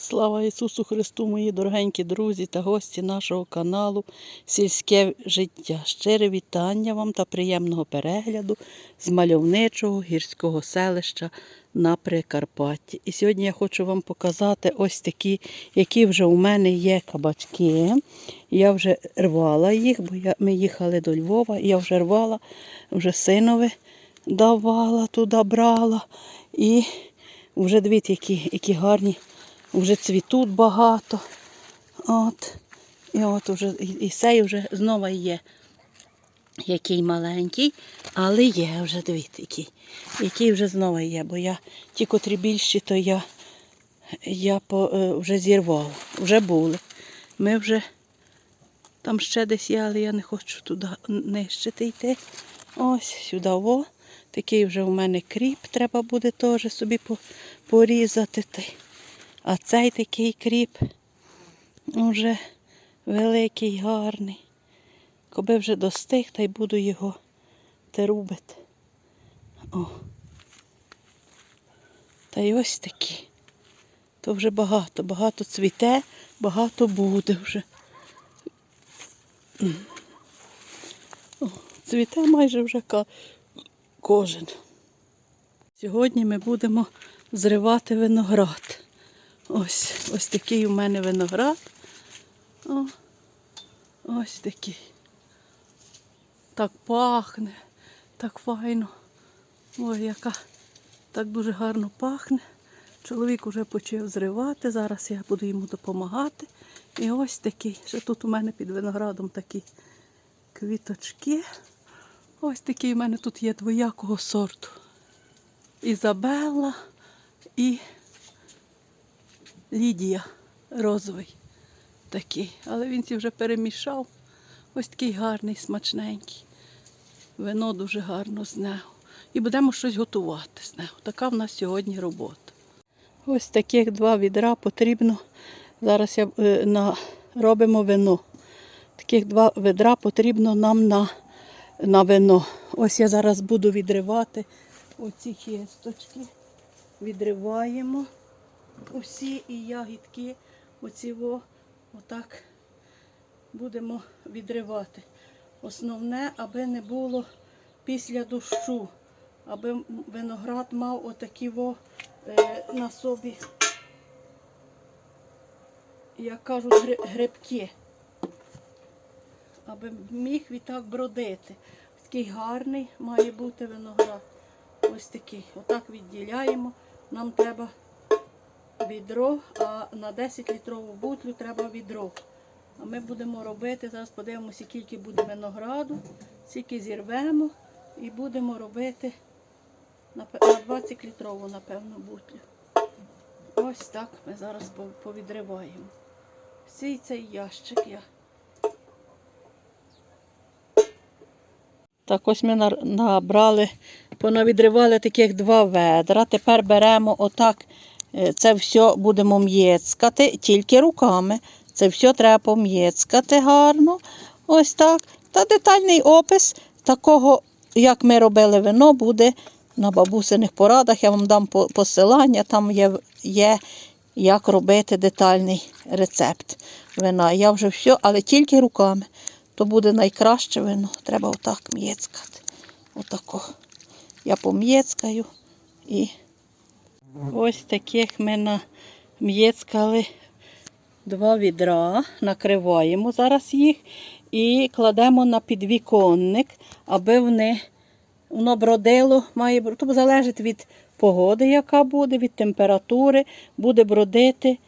Слава Ісусу Христу, мої дорогенькі друзі та гості нашого каналу Сільське життя. Щире вітання вам та приємного перегляду з мальовничого гірського селища на Прикарпатті. І сьогодні я хочу вам показати ось такі, які вже у мене є кабачки. Я вже рвала їх, бо я, ми їхали до Львова, я вже рвала, вже синові давала, туди брала. І вже дивіться, які, які гарні вже цвітуть багато. От. І от уже і, цей вже знову є. Який маленький, але є вже, дивіться, який. Який вже знову є, бо я ті, котрі більші, то я, я по, е, вже зірвала. Вже були. Ми вже там ще десь є, але я не хочу туди нищити йти. Ось сюди. О. Такий вже у мене кріп, треба буде теж собі порізати. А цей такий кріп вже великий, гарний. Коби вже достиг, та й буду його терубити. О. Та й ось такі. То вже багато, багато цвіте, багато буде вже. О, цвіте майже вже кожен. Сьогодні ми будемо зривати виноград. Ось, ось такий у мене виноград. О, ось такий. Так пахне, так файно. Ой, яка так дуже гарно пахне. Чоловік уже почав зривати. Зараз я буду йому допомагати. І ось такий. Ще тут у мене під виноградом такі квіточки. Ось такий у мене тут є двоякого сорту. Ізабелла і Лідія розовий такий. Але він ці вже перемішав. Ось такий гарний, смачненький. Вино дуже гарно з нього. І будемо щось готувати з нього. Така в нас сьогодні робота. Ось таких два відра потрібно. Зараз я, е, на, робимо вино. Таких два відра потрібно нам на, на вино. Ось я зараз буду відривати оці хісточки. Відриваємо усі і ягідки. Оці отак будемо відривати. Основне, аби не було після дощу, аби виноград мав отакі во, е, на собі, як кажуть, гри- грибки. Аби міг відтак бродити. Такий гарний має бути виноград. Ось такий. Отак відділяємо. Нам треба відро, а на 10 літрову бутлю треба відро. А ми будемо робити, зараз подивимося, скільки буде винограду, скільки зірвемо і будемо робити на 20 літрову, напевно, бутлю. Ось так ми зараз повідриваємо. Всій цей ящик я. Так, ось ми набрали, понавідривали таких два ведра. Тепер беремо отак, це все будемо м'єцкати тільки руками. Це все треба пом'єцкати гарно. Ось так. Та детальний опис такого, як ми робили вино, буде на бабусиних порадах. Я вам дам посилання, там є, є як робити детальний рецепт вина. Я вже все, але тільки руками. То буде найкраще вино. Треба отак м'єцкати. Отако. Я пом'єцкаю і ось таких ми нам'єцкали два відра, накриваємо зараз їх і кладемо на підвіконник, аби вони, воно бродило, має бр- то залежить від погоди, яка буде, від температури, буде бродити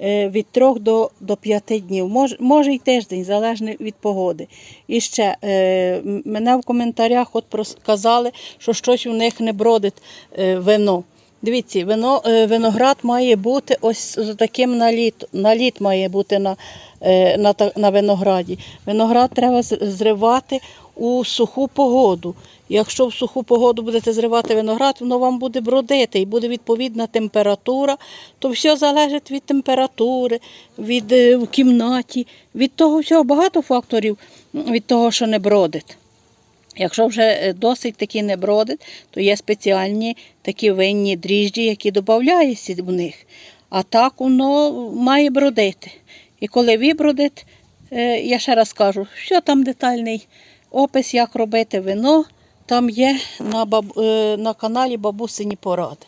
е, від 3 до, до 5 днів. Може, може й тиждень, залежно від погоди. І ще е, мене в коментарях от прос- казали, що щось у них не бродить е, вино. Дивіться, вино, е, виноград має бути ось з таким наліт. Наліт має бути на, е, на, на винограді. Виноград треба зривати у суху погоду. Якщо в суху погоду будете зривати виноград, воно вам буде бродити і буде відповідна температура, то все залежить від температури, від е, в кімнаті, від того всього багато факторів від того, що не бродить. Якщо вже е, досить таки не бродить, то є спеціальні такі винні дріжджі, які додаються в них. А так воно має бродити. І коли вибродить, е, я ще раз кажу, що там детальний опис, як робити вино, там є на, баб... е, на каналі Бабусині Поради.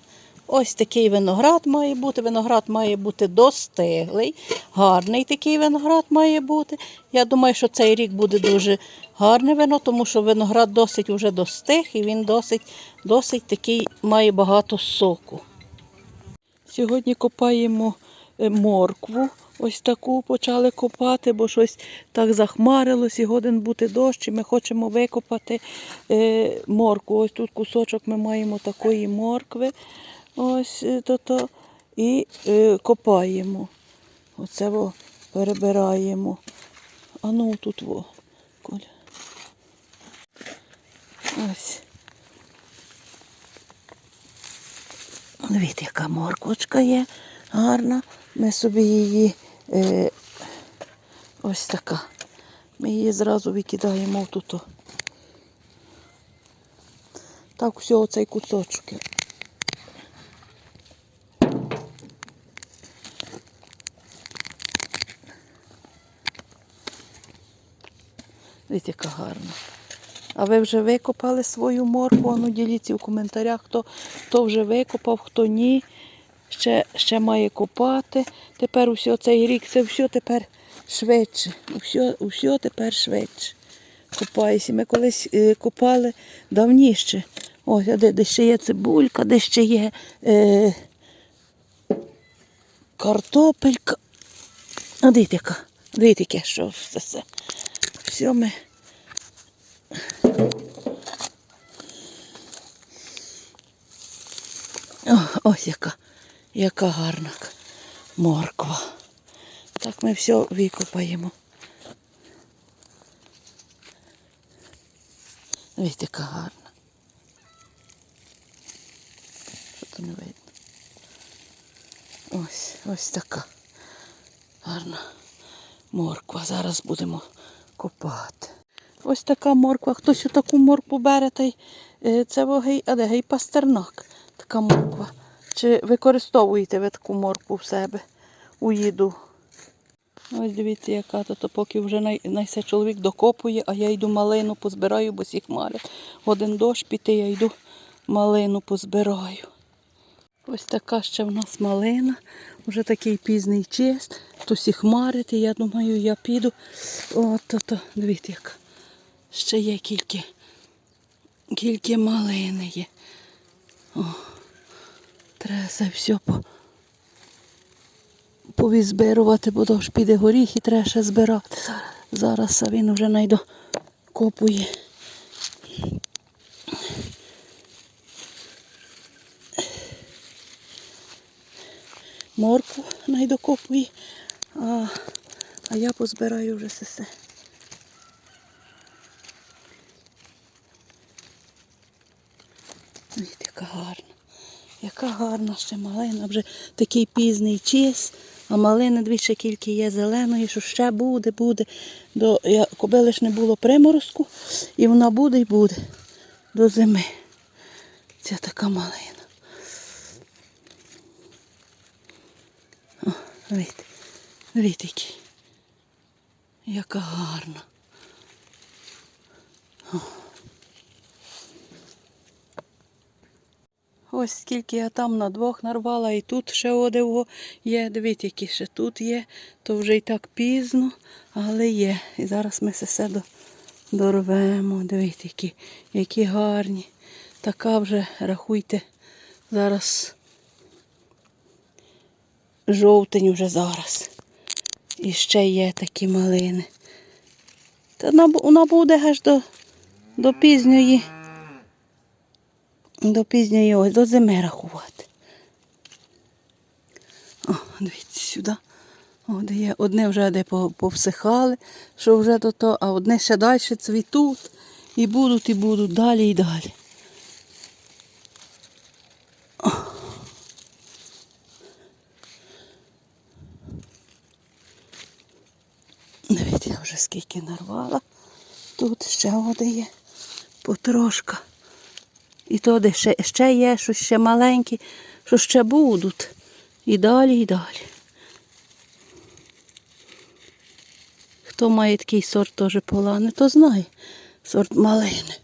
Ось такий виноград має бути. Виноград має бути достиглий, гарний такий виноград має бути. Я думаю, що цей рік буде дуже гарне вино, тому що виноград досить вже достиг і він досить, досить такий має багато соку. Сьогодні копаємо е, моркву. Ось таку почали копати, бо щось так захмарилось і годен бути дощ. І ми хочемо викопати е, моркву. Ось тут кусочок ми маємо такої моркви. Ось е, то-то. І е, копаємо. Оце во перебираємо. А ну тут во. Коля. Ось. Дивіться, яка морквочка є гарна. Ми собі її е, ось така. Ми її зразу викидаємо тут. Так, все, оцей кусочок. Дивіться, яка гарна. А ви вже викопали свою моркву? Ну, діліться в коментарях, хто, хто вже викопав, хто ні. Ще, ще має копати. Тепер усе цей рік це все тепер швидше. Усе, усе тепер швидше. Копаюся. Ми колись е, копали давніше. Ось, де, де ще є цибулька, де ще є е, картопелька. А дивіться. Дивіться, що це. Все ми. О, ось яка, яка гарна морква. Так ми все викопаємо. Дивіться, яка гарна. Що то не видно? Ось, ось така гарна морква. Зараз будемо копати. Ось така морква. Хтось таку моркву бере, та й е, це вогей, а де гей пастернак. Така морква. Чи використовуєте ви таку моркву в себе у їду? Ось дивіться, яка то, то поки вже най, найсе чоловік докопує, а я йду малину позбираю, бо сі хмари. Один дощ піти, я йду малину позбираю. Ось така ще в нас малина. Вже такий пізний час. То сі хмарити, я думаю, я піду. От то, то. Дивіться, як ще є кілька, кілька малини є. О, треба це все по, повізбирувати, бо дощ піде горіх і треба ще збирати. Зараз, він вже найдо копує. Морку найдокопує, а, а я позбираю вже все. Дивіться, яка гарна. Яка гарна ще малина, вже такий пізний час, а малини дві ще кілька є зеленої, що ще буде, буде. До, я, коби ж не було приморозку, і вона буде і буде до зими. Це така малина. О, дивіться, дивіться. Яка гарна. Ось скільки я там на двох нарвала, і тут ще одиво є. Дивіться, які ще тут є, то вже і так пізно, але є. І зараз ми все до- дорвемо. Дивіться, які, які гарні. Така вже, рахуйте, зараз жовтень вже зараз. І ще є такі малини. Та вона, буде аж до, до пізньої. До пізньої ось, до зими рахувати. О, дивіться сюди. О, де є. Одне вже де повсихали, що вже до того, а одне ще далі цвітуть. І будуть, і будуть далі і далі. О. Вже скільки нарвала. Тут ще води є потрошка. І то де ще, ще є, що ще маленькі, що ще будуть. І далі, і далі. Хто має такий сорт теж полани, то знає сорт малини.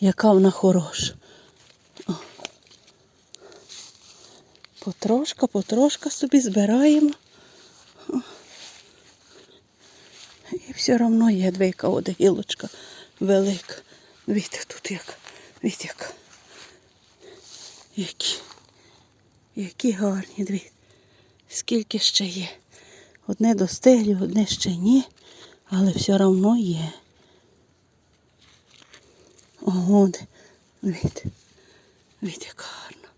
Яка вона хороша. О. Потрошка, потрошка собі збираємо. О. І все одно є двійка, от гілочка велика. Дивіться тут як. Дивіться яка. Які. Які гарні, дивіться. Скільки ще є. Одне достиглі, одне ще ні, але все одно є. Ого. Дивіться. Дивіться, яка гарна.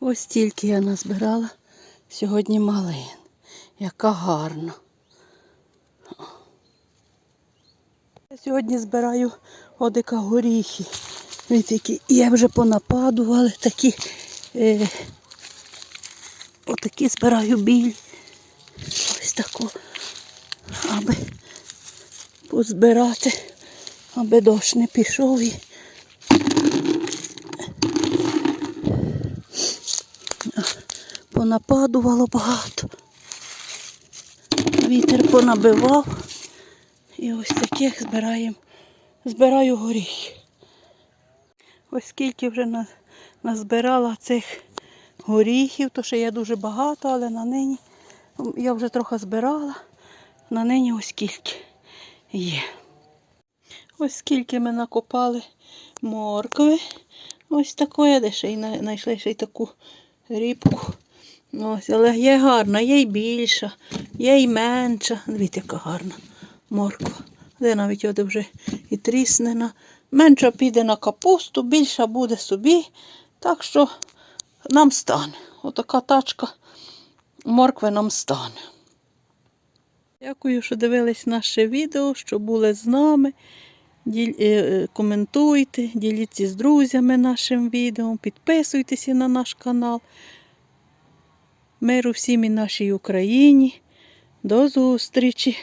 Ось тільки я назбирала сьогодні малин. Яка гарна. Я сьогодні збираю одика горіхи. Які я вже понападували такі. Е, отакі збираю білі. Ось таку. Аби позбирати, аби дощ не пішов і понападувало багато. Вітер понабивав. І ось таких збираємо. Збираю горіхи. Ось скільки вже назбирала цих горіхів, то ще є дуже багато, але на нині я вже трохи збирала. На нині ось скільки є. Ось скільки ми накопали моркви. Ось такої, де ще й знайшли ще й таку рібку. Ось, але є гарна, є й більша, є й менша. Дивіться, яка гарна морква. Де навіть оде вже і тріснена. Менша піде на капусту, більша буде собі. Так що нам стане. Отака тачка моркви нам стане. Дякую, що дивились наше відео, що були з нами. Е, е, Коментуйте, діліться з друзями нашим відео, підписуйтеся на наш канал. Миру всім і нашій Україні. До зустрічі!